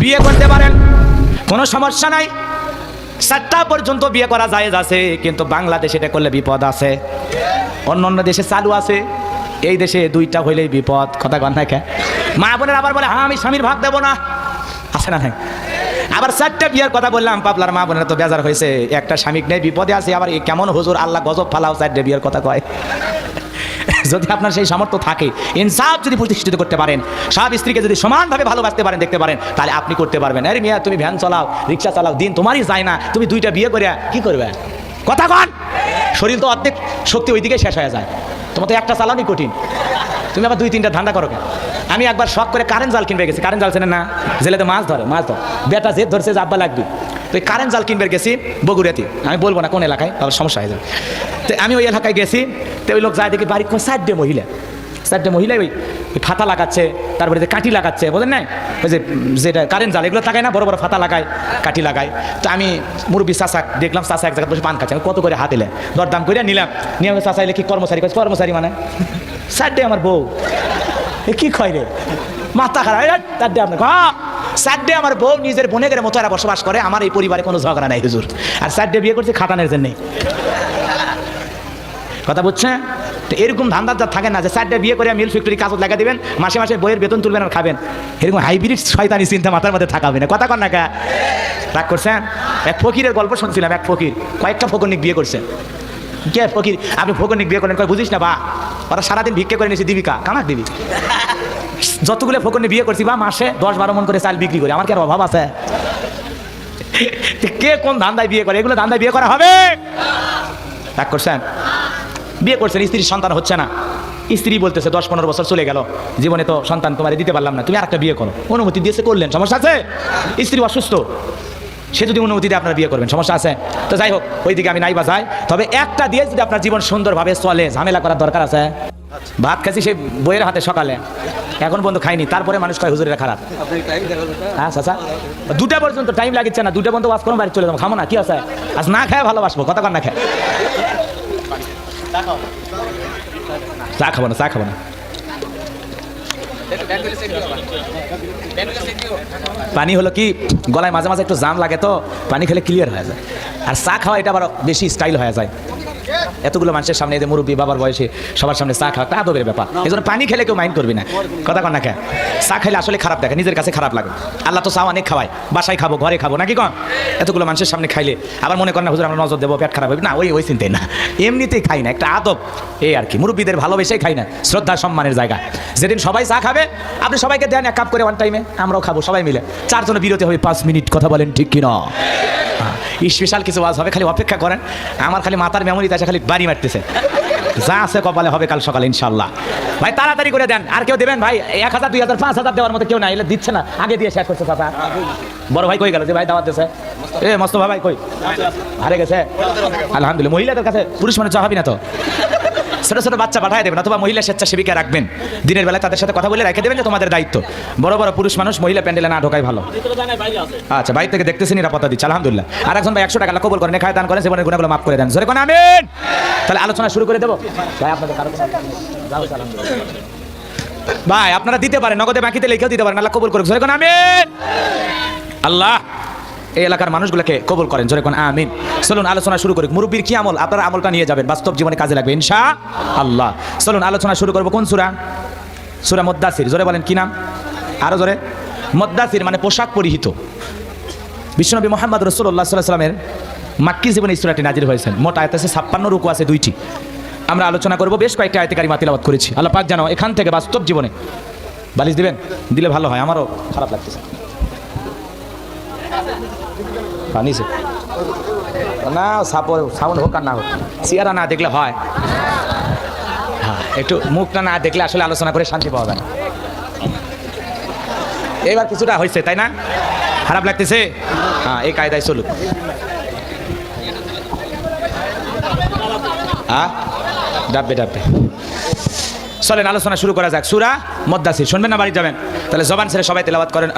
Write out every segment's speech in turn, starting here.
বিয়ে করতে পারেন। কোনো সমস্যা নাই। চারটা পর্যন্ত বিয়ে করা যায় আছে, কিন্তু বাংলাদেশে এটা করলে বিপদ আছে। অন্য অন্য দেশে চালু আছে। এই দেশে দুইটা হইলেই বিপদ, কথা কন না মা বোনের আবার বলে হ্যাঁ আমি স্বামীর ভাগ দেবো না। আছে না নাই? আবার চারটা বিয়ের কথা বললাম, পাবলার মা বোনের তো বেজার হয়েছে। একটা স্বামীক নেই বিপদে আছে, আবার কেমন হুজুর আল্লাহ গজব ফালাও চারটে বিয়ের কথা কয়। যদি আপনার সেই সামর্থ্য থাকে, ইনসাফ যদি প্রতিষ্ঠিত করতে পারেন, সব স্ত্রীকে যদি সমানভাবে ভালোবাসতে পারেন, দেখতে পারেন, তাহলে আপনি করতে পারবেন। আরে মিয়া, তুমি ভ্যান চালাও, রিক্সা চালাও, দিন তোমারই যায় না, তুমি দুইটা বিয়ে করে, কি করবে? কথা কন। শরীর তো অর্ধেক শক্তি ওইদিকে শেষ হয়ে যায়। তোমার তো একটা চালানোই কঠিন। তুমি আবার দুই, তিনটা ধান্দা করো আমি একবার শখ করে কারেন্ট জাল কিনবে গেছি। কারেন্ট জাল চেনে না? জেলেতে মাছ ধরে, মাছ ধর। বেটা জেদ ধরছে যে আব্বা লাগবে। তো এই কারেন্ট জাল কিনবে গেছি বগুড়াতে। আমি বলব না কোন এলাকায় তাহলে সমস্যা হয়ে যাবে। তো আমি ওই এলাকায় গেছি তো ওই লোক যায় দেখি বাড়ি কোন মহিলা? চারটে মহিলা ওই ফাতা লাগাচ্ছে তারপরে যে কাঠি লাগাচ্ছে বোঝেন না ওই যে যেটা কারেন্ট জাল এগুলো লাগায় না? বড় বড় ফাতা লাগায় কাঠি লাগায়। তো আমি মুরব্বী চাষা দেখলাম চাষা এক জায়গায় বসে পান খাচ্ছে। কত করে হাত এলে? দরদাম করে নিলাম। নিয়ে আমি চাষা এলে কি কর্মচারী? কইছে, কর্মচারী মানে? চারটে আমার বউ। এ কি খয় রে? মাথা খারাপ। চারটে আপনার হ্যাঁ। চারটে আমার বউ নিজের বোনের মতো এরা বসবাস করে। আমার এই পরিবারে কোনো ঝগড়া নাই হুজুর। আর চারটে বিয়ে করছে খাটানের জন্যে। কথা বুঝছে তো এরকম ধান্দার যা থাকে না, যে চারটে বিয়ে করে মিল ফ্যাক্টরি কাজত লাগা দেবেন, মাসে মাসে বইয়ের বেতন তুলবেন আর খাবেন। এরকম হাইব্রিড শয়তানি চিন্তা মাথার মধ্যে থাকাবে না। কথা কর না কা? রাগ করছেন? এক ফকিরের গল্প শুনছিলাম, এক ফকির। কয়েকটা ফকরনিক বিয়ে করছে। কে ফকির? আপনি ফকরনিক বিয়ে করেন বুঝিস না বা? ওরা সারাদিন ভিক্ষে করে নিয়েছে দিবিকা কামাক দিবি যতগুলো ফকরনি বিয়ে করছি বা, মাসে দশ বারো মন করে চাল বিক্রি করে। আমার কি আর অভাব আছে? কে কোন ধান্দায় বিয়ে করে? এগুলো ধান্দায় বিয়ে করা হবে? রাগ করছেন? বিয়ে করছেন স্ত্রীর সন্তান হচ্ছে না। স্ত্রী বলতেছে দশ পনেরো বছর চলে গেল। জীবনে তো সন্তান তোমার দিতে পারলাম না। তুমি আরেকটা বিয়ে করো। অনুমতি দিয়েছে করলেন। সমস্যা আছে? স্ত্রী অসুস্থ। সে যদি অনুমতি দিয়ে আপনার বিয়ে করবেন। সমস্যা আছে? তো যাই হোক ওইদিকে আমি নাই বা যাই। তবে একটা দিয়ে যদি আপনার জীবন সুন্দরভাবে চলে ঝামেলা করার দরকার আছে? ভাত খাচ্ছি সেই বইয়ের হাতে সকালে। এখন পর্যন্ত খাইনি। তারপরে মানুষ কয় হুজুরের খারাপ। হ্যাঁ চাচা। দুটা পর্যন্ত টাইম লাগিচ্ছে না। দুটা পর্যন্ত ওয়াজ করো বাড়ি চলে যাব। খামো না কি আছে? আজ না খায় ভালোবাসবো কর না খায়। চা খাব না, চা খাব না। পানি হলো কি, গলায় মাঝে মাঝে একটু জাম লাগে তো, পানি খেলে ক্লিয়ার হয়ে যায়। আর চা খাওয়া এটা আবার বেশি স্টাইল হয়ে যায়। এতগুলো মানুষের সামনে এদের মুরব্বী বাবার বয়সে সবার সামনে চা খাওয়া একটা আদবের ব্যাপার। এই জন্য পানি খেলে কেউ মাইন্ড করবি না। কথা কন না খায় চা খাইলে আসলে খারাপ দেখে, নিজের কাছে খারাপ লাগে। আল্লাহ তো চা অনেক খাওয়ায়। বাসায় খাব, ঘরে খাব, নাকি কন? এতগুলো মানুষের সামনে খাইলে আবার মনে করেন না, হুজুর, আমরা নজর দেবো, পেট খারাপ হবে। না, ওই ওই চিন্তাই না। এমনিতেই খাই না, একটা আদব। এই আর কি, মুরব্বীদের ভালোবেসেই খাই না, শ্রদ্ধা, সম্মানের জায়গা। যেদিন সবাই চা খাবে, আপনি সবাইকে দেন এক কাপ করে ওয়ান টাইমে আমরাও খাব, সবাই মিলে। চারজনে বিরতি হবে পাঁচ মিনিট, কথা বলেন ঠিক কিনা। স্পেশাল কিছু ওয়াজ হবে, খালি অপেক্ষা করেন। আমার খালি মাথার মেমোরিতে আছে খালি বাড়ি মারতেছে। যা আছে কপালে হবে কাল সকালে ইনশাল্লাহ ভাই, তাড়াতাড়ি করে দেন। আর কেউ দেবেন? ভাই, এক হাজার, দুই হাজার, পাঁচ হাজার দেওয়ার মতো কেউ না এলে দিচ্ছে না। আগে দিয়ে শেষ করছে চাচা। বড় ভাই কই গেল যে ভাই দাওয়াত দিছে? এ, মস্ত ভাই কই? হারে গেছে। আলহামদুলিল্লাহ, মহিলাদের কাছে পুরুষ মানে চাহাবি না তো। ছোট ছোট বাচ্চা পাঠায় দেবেন, অথবা মহিলা স্বেচ্ছাসেবিকা রাখবেন। দিনের বেলায় তাদের সাথে কথা বলে রেখে দেবেন যে তোমাদের দায়িত্ব। বড় বড় পুরুষ মানুষ মহিলা প্যান্ডেলে না ঢোকাই ভালো। আচ্ছা বাইরে থেকে দেখতেছি নিরাপত্তা দিচ্ছে, আলহামদুলিল্লাহ। আর একজন ভাই একশো টাকা কবল করেন খায় দান করেন, জীবনের গুণাগুলো মাফ করে দেন। জোরে কোন, আমিন! তাহলে আলোচনা শুরু করে দেবো। ভাই, আপনাদের কারও। ভাই, আপনারা দিতে পারেন, নগদে বাকিতে লিখেও দিতে পারেন, আল্লাহ কবুল করুক। জোরে কোন, আমিন! আল্লাহ! এই এলাকার মানুষগুলোকে কবুল করেন। জোরে কোন আমিন। চলুন, আলোচনা শুরু করি। মুরব্বীর কি আমল? আপনারা আমলটা নিয়ে যাবেন, বাস্তব জীবনে কাজে লাগবে ইনশা আল্লাহ চলুন, আলোচনা শুরু করব কোন সুরা? সুরা মদ্দাসির জোরে বলেন, কি নাম? আরও জোরে। মদ্দাসির মানে পোশাক পরিহিত। বিশ্বনবী মোহাম্মদ রসুল্লাহ সাল্লাহ সাল্লামের মাক্কি জীবনে ইসরাটি নাজির হয়েছেন মোট আয়াত আছে ছাপ্পান্ন রুকু আছে দুইটি। আমরা আলোচনা করব, বেশ কয়েকটি আয়তকারী মাতিলাবাদ করেছি। আল্লাহ পাক জানো এখান থেকে বাস্তব জীবনে বালিশ দিবেন, দিলে ভালো হয়। আমারও খারাপ লাগতেছে। পানি না সাপর সাউন্ড হোক আর না হোক চেয়ারা না দেখলে হয়। হ্যাঁ একটু মুখটা না দেখলে আসলে আলোচনা করে শান্তি পাওয়া যায়। এবার কিছুটা হয়েছে তাই না? খারাপ লাগতেছে? হ্যাঁ এই কায়দায় চলুক। হ্যাঁ ডাববে ডাববে। চলেন, আলোচনা শুরু করা যাক। সুরা মদ্দাসির শুনবেন না, বাড়ি যাবেন? তাহলে জবান ছেড়ে সবাই তেলাওয়াত করেন।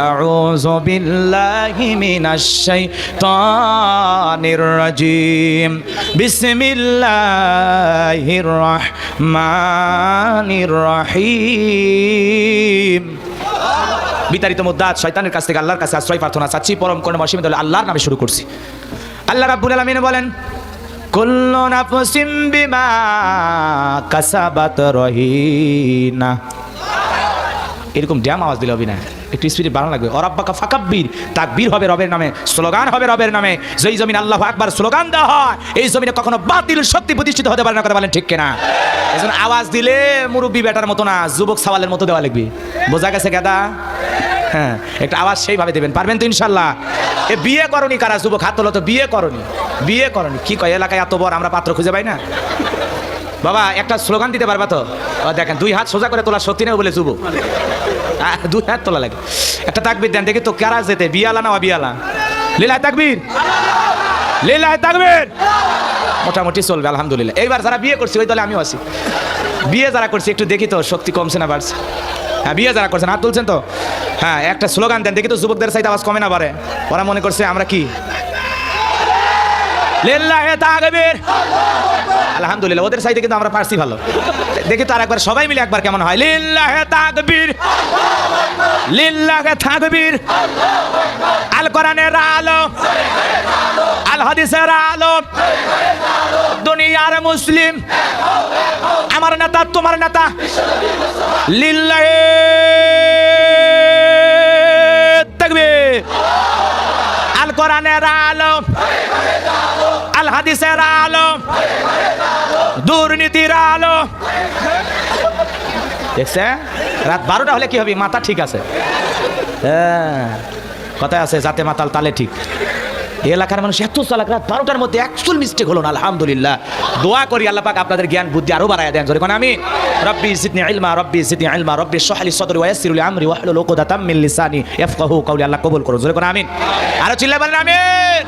বিতাড়িত মুদ্দাত শয়তানের কাছ থেকে আল্লাহর কাছে আশ্রয় প্রার্থনা চাচ্ছি। পরম কোনো অসীমিত আল্লাহর নামে শুরু করছি। আল্লাহ রাব্বুল আলামিন বলেন কুল্লু নাফসিম বিমা কাসাবাত রহিনা। এরকম ড্যাম আওয়াজ দিলে হবে না একটু স্পিডে বাড়ানো লাগবে। অরাব্বাকা ফাকাব্বির। তাকবীর হবে রবের নামে, স্লোগান হবে রবের নামে। যেই জমিন আল্লাহ আকবার স্লোগান দেওয়া হয়, এই জমিনে কখনো বাতিল শক্তি প্রতিষ্ঠিত হতে পারে না, কথা বলেন ঠিক কিনা? এই আওয়াজ দিলে মুরব্বী বেটার মতো না, যুবক সওয়ালের মতো দেওয়া লাগবে। বোঝা গেছে গাদা? হ্যাঁ একটা আওয়াজ সেইভাবে দেবেন। পারবেন তো ইনশাল্লাহ? এ, বিয়ে করনি কারা? যুবক হাত তোলো তো, বিয়ে করনি। বিয়ে করনি। কি কয়, এলাকায় এত বড় আমরা পাত্র খুঁজে পাই না? বাবা, একটা স্লোগান দিতে পারবা তো? দেখেন, দুই হাত সোজা করে তোলা সত্যি নেই বলে যুবক। দুই হাত তোলা লাগে। একটা তাকবির দেন, দেখি তো কারা যেতে? বিয়ালা না অবিয়ালা? লীলায় তাকবির? লীলায় তাকবির? মোটামুটি চলবে, আলহামদুলিল্লাহ। এইবার যারা বিয়ে করছি, ওই দলে আমিও আছি। বিয়ে যারা করছি, একটু দেখি তো, শক্তি কমছে না, বাড়ছে। হ্যাঁ বিয়ে যারা করছেন, হাত তুলছেন তো? হ্যাঁ একটা স্লোগান দেন, দেখি তো যুবকদের সাইতে আওয়াজ কমে না পারে ওরা মনে করছে আমরা কি? আলহামদুলিল্লাহ, ওদের সাইডে কিন্তু আমরা পারছি ভালো। দেখি তো আর সবাই মিলে একবার কেমন হয়? লিল্লাহে তাকবীর। লিল্লাহে তাকবীর। আল কোরআনের আলো। আল হাদিসের আলো। দুনিয়ার মুসলিম। আমার নেতা, তোমার নেতা। লিল্লাহে কোরআনের আলো আল হাদিসের আলো দুর্নীতির আলো দেখছে? রাত বারোটা হলে কি হবে? মাথা ঠিক আছে। হ্যাঁ। কথায় আছে যাতে মাতাল তালে ঠিক। এলাকার মানুষ এত চালাক, রাত বারোটার মধ্যে একচুল মিস্টেক হলো না, আলহামদুলিল্লাহ। দোয়া করি আল্লাহ পাক আপনাদের জ্ঞান, বুদ্ধি আরও বাড়ায় দেন যখন আমি রব্বি সিদনি ইলমা, রব্বি সিদনি ইলমা, রব্বি শহলি সদরি ওয়া লি আমরি, ওয়াহলুল উকদাতাম মিন লিসানি, ইয়াফকাহু কওলি, আল্লাহ কবুল করুন যখন আমি আরও চিল্লা বলেন, আমিন।